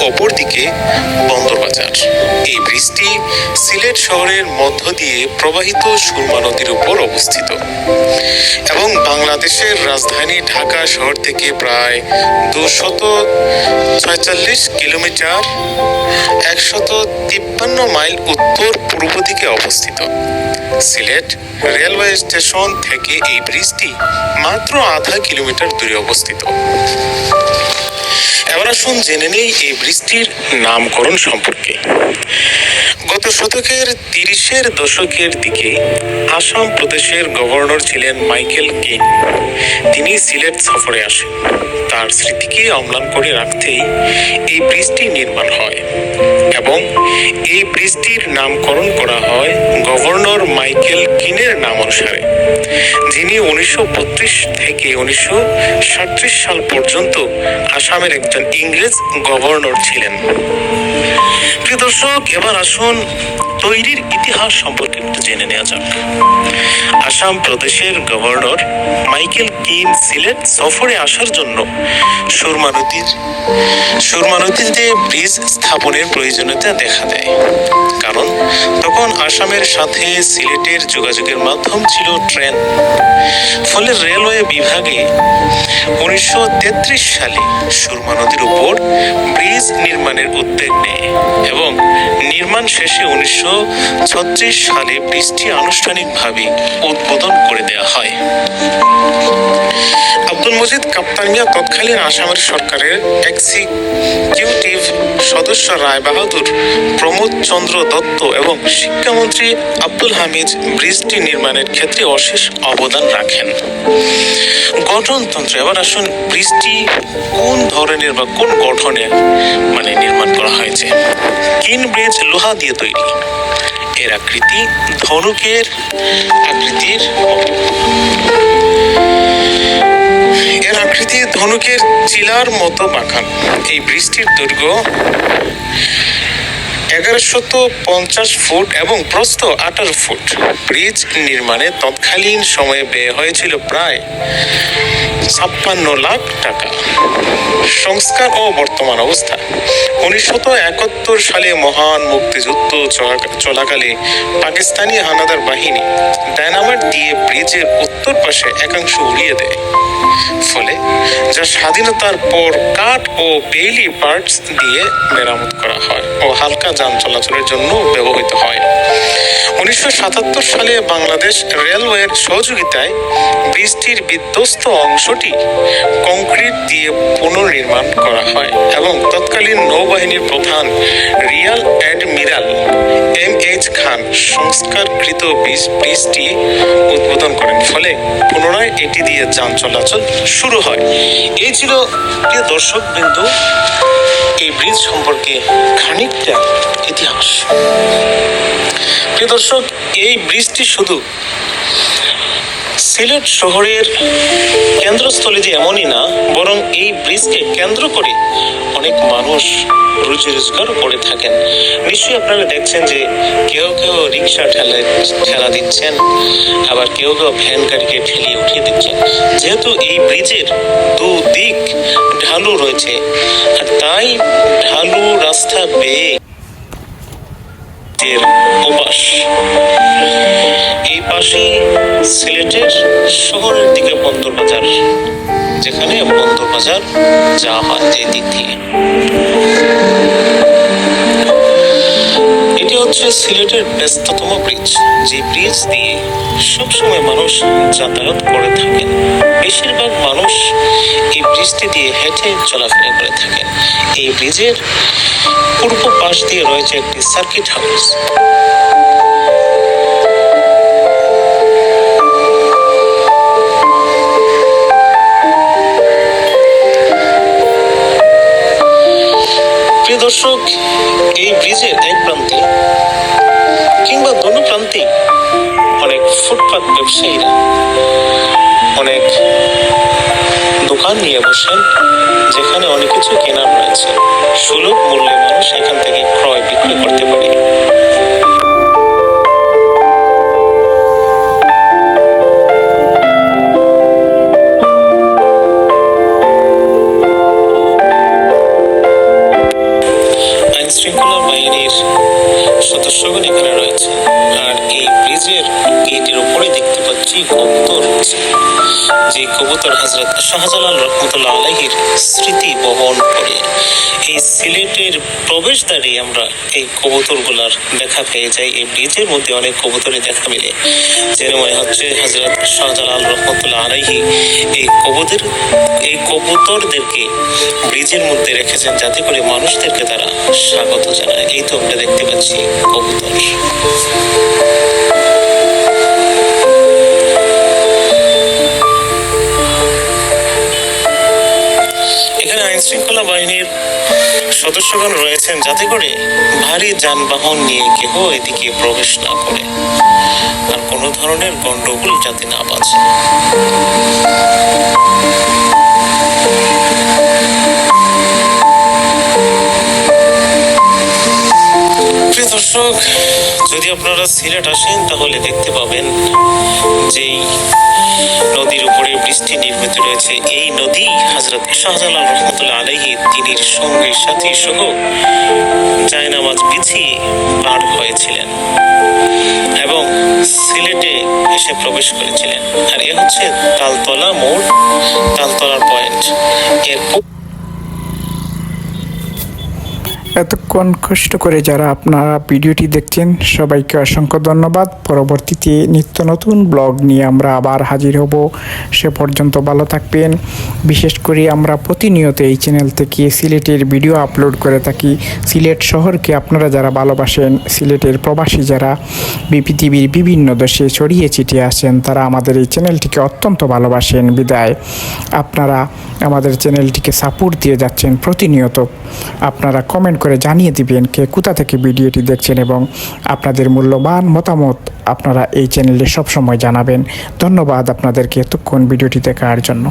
অপরদিকে বন্দরবাজার। এই ব্রিজটি সিলেট শহরের মধ্য দিয়ে প্রবাহিত সুরমা নদীর উপর অবস্থিত। এবং বাংলাদেশের রাজধানী ঢাকা শহর থেকে প্রায় দুশত ছয়চল্লিশ কিলোমিটার একশত তিপ্পান্ন মাইল উত্তর পূর্ব দিকে অবস্থিত। সিলেট রেলওয়ে স্টেশন থেকে এই ব্রিজটি মাত্র আধা কিলোমিটার দূরে অবস্থিত। এবার আসুন জেনে নেই এই ব্রিজটির নামকরণ সম্পর্কে। গত শতকের তিরিশের দশকের দিকে আসাম প্রদেশের গভর্নর ছিলেন মাইকেল কিং তিনি সিলেট সফরে আসেন। তার স্মৃতিকে অম্লান করে রাখতেই এই ব্রিজটি নির্মাণ হয় এবং এই ব্রিজটির নামকরণ করা হয় গভর্নর মাইকেল কিনের নাম অনুসারে যিনি উনিশশো থেকে উনিশশো সাল পর্যন্ত আসামের একজন ইংরেজ গভর্নর ছিলেন। প্রিয় দর্শক, এবার আসুন তৈরির ইতিহাস সম্পর্কে একটু জেনে নেওয়া যাক। আসাম প্রদেশের গভর্নর মাইকেল কিন সিলেট সফরে আসার জন্য সুরমা নদীর নদীতে ব্রিজ স্থাপনের প্রয়োজনীয়তা দেখা দেয়। কারণ তখন আসামের সাথে সিলেটের যোগাযোগের মাধ্যম ছিল ট্রেন। ফলে রেলওয়ে বিভাগে উনিশশো তেত্রিশ সালে সুরমা নদীর উপর ব্রিজ নির্মাণের উদ্যোগ নেয় এবং নির্মাণ শেষে উনিশশো ছত্রিশ সালে ব্রিজটি আনুষ্ঠানিকভাবে উদ্বোধন করে দেওয়া হয়। আব্দুল মজিদ কাপ্তান মিয়া তৎকালীন আসামের সরকারের এক্সিকিউটিভ সদস্য রায় বাহাদুর প্রমোদ চন্দ্র দত্ত এবং শিক্ষামন্ত্রী আব্দুল হামিদ ব্রিজটি নির্মাণের ক্ষেত্রে অশেষ অবদান রাখেন। গঠনতন্ত্র, এবার আসুন ব্রিজটি কোন ধরনের বা কোন গঠনের মানে নির্মাণ করা হয়েছে? কিন ব্রিজ লোহা দিয়ে তৈরি। এর আকৃতি, ধনুকের আকৃতির এর আকৃতি ধনুকের চিলার মতো বাঁকান এই বৃষ্টির দৈর্ঘ্য এগারোশত পঞ্চাশ ফুট এবং প্রস্থ আঠারো ফুট। ব্রিজ নির্মাণে তৎকালীন সময়ে ব্যয় হয়েছিল প্রায় ছাপ্পান্ন লাখ টাকা। সংস্কার ও বর্তমান অবস্থা। উনিশশো একাত্তর সালে মহান মুক্তিযুদ্ধ চলা- চলাকালে পাকিস্তানি হানাদার বাহিনী ডায়নামাইট দিয়ে ব্রিজের উত্তর পাশে একাংশ উড়িয়ে দেয়। ফলে যা স্বাধীনতার পর কাঠ ও বেইলি পার্টস দিয়ে মেরামত করা হয় ও হালকা যান চলাচলের জন্য ব্যবহৃত হয়। উনিশশো সাতাত্তর সালে বাংলাদেশ রেলওয়ের সহযোগিতায় ব্রিজটির বিধ্বস্ত অংশটি কংক্রিট দিয়ে পুনর্নির্মাণ করা হয় এবং তৎকালীন নৌবাহিনীর প্রধান rear admiral M H Khan সংস্কারকৃত bridge ব্রিজটি উদ্বোধন করেন। ফলে পুনরায় এটি দিয়ে যান চলাচল শুরু হয়। এই ছিল প্রিয় দর্শক বিন্দু এই ব্রিজ সম্পর্কে খানিকটা ইতিহাস। প্রিয় দর্শক, এই ব্রিজটি শুধু সিলেট শহরের কেন্দ্রস্থলে যে এমনই না, বরং এই ব্রিজকে কেন্দ্র করে অনেক মানুষ রুজি রোজগার করে থাকেন। নিশ্চয়ই আপনারা দেখছেন যে কেউ কেউ রিক্সা ঠেলা ঠেলা দিচ্ছেন, আবার কেউ কেউ ভ্যান গাড়িকে ঠেলিয়ে উঠিয়ে দিচ্ছেন। যেহেতু এই ব্রিজের দু দিক ঢালু রয়েছে, আর তাই ঢালু রাস্তা বেয়ে এর ওপাশ। এই পাশেই সিলেটের শহরের দিকে বন্দর বাজার, যেখানে বন্দর বাজার যাওয়া হয় যে দিক দিয়ে হচ্ছে সিলেটের ব্যস্ততম ব্রিজ যে ব্রিজ দিয়ে সবসময় মানুষ যাতায়াত করে থাকেন। বেশিরভাগ মানুষ এই ব্রিজটি দিয়ে হেঁটে চলাফেরা করে থাকেন। এই ব্রিজের পূর্ব পাশ দিয়ে রয়েছে একটি সার্কিট হাউস দর্শক, এই ব্রিজের এক প্রান্তে কিংবা দোনো প্রান্তে অনেক ফুটপাত ব্যবসায়ীরা অনেক দোকান নিয়ে বসেন, যেখানে অনেক কিছু কেনার রয়েছে। সুলভ মূল্যে মানুষ এখান থেকে ক্রয় বিক্রয় করতে পাচ্ছি কবুতর, যে কবুতর হজরত শাহজালাল রহমতুল্লাহ আলহির স্মৃতি বহন করে, এই সিলেটের প্রবেশদ্বারে আমরা এই কবুতরগুলার দেখা পেয়ে যাই। এই ব্রিজের মধ্যে অনেক কবুতরের দেখা মিলে। যেন হচ্ছে হজরত শাহজালাল রহমতুল্লাহ আলহি এই কবুতর, এই কবুতরদেরকে ব্রিজের মধ্যে রেখেছেন যাতে করে মানুষদেরকে তারা স্বাগত জানায়। এই তো আমরা দেখতে পাচ্ছি কবুতর। সদস্যগণ রয়েছেন যাতে করে ভারী যানবাহন নিয়ে কেহ এদিকে প্রবেশ না করে। আর কোনো ধরনের গন্ডগোল যাতে না বাঁচে। দর্শক, যদি আপনারা সিলেট আসেন, তাহলে দেখতে পাবেন যেই নদীর উপরে বৃষ্টি নির্মিত রয়েছে এই নদী হজরত শাহজালাল রহমতুল্লাহ আলহী তিনির সঙ্গে সাথী সহ জায়নামাজ বিছিয়ে পার হয়েছিলেন এবং সিলেটে এসে প্রবেশ করেছিলেন। আর এ হচ্ছে তালতলা মোড়, তালতলার পয়েন্ট। এর পূর্ব এতক্ষণ কষ্ট করে যারা আপনারা ভিডিওটি দেখছেন, সবাইকে অসংখ্য ধন্যবাদ। পরবর্তীতে নিত্য নতুন ব্লগ নিয়ে আমরা আবার হাজির হব। সে পর্যন্ত ভালো থাকবেন। বিশেষ করে আমরা প্রতিনিয়ত এই চ্যানেল থেকে সিলেটের ভিডিও আপলোড করে থাকি। সিলেট শহরকে আপনারা যারা ভালোবাসেন, সিলেটের প্রবাসী যারা পৃথিবীর বিভিন্ন দেশে ছড়িয়ে ছিটিয়ে আসেন তারা আমাদের এই চ্যানেলটিকে অত্যন্ত ভালোবাসেন। বিদায়। আপনারা আমাদের চ্যানেলটিকে সাপোর্ট দিয়ে যাচ্ছেন প্রতিনিয়ত। আপনারা কমেন্ট করে জানিয়ে দিবেন কে কোথা থেকে ভিডিওটি দেখছেন এবং আপনাদের মূল্যবান মতামত আপনারা এই চ্যানেলে সবসময় জানাবেন। ধন্যবাদ আপনাদেরকে এতক্ষণ ভিডিওটি দেখার জন্য।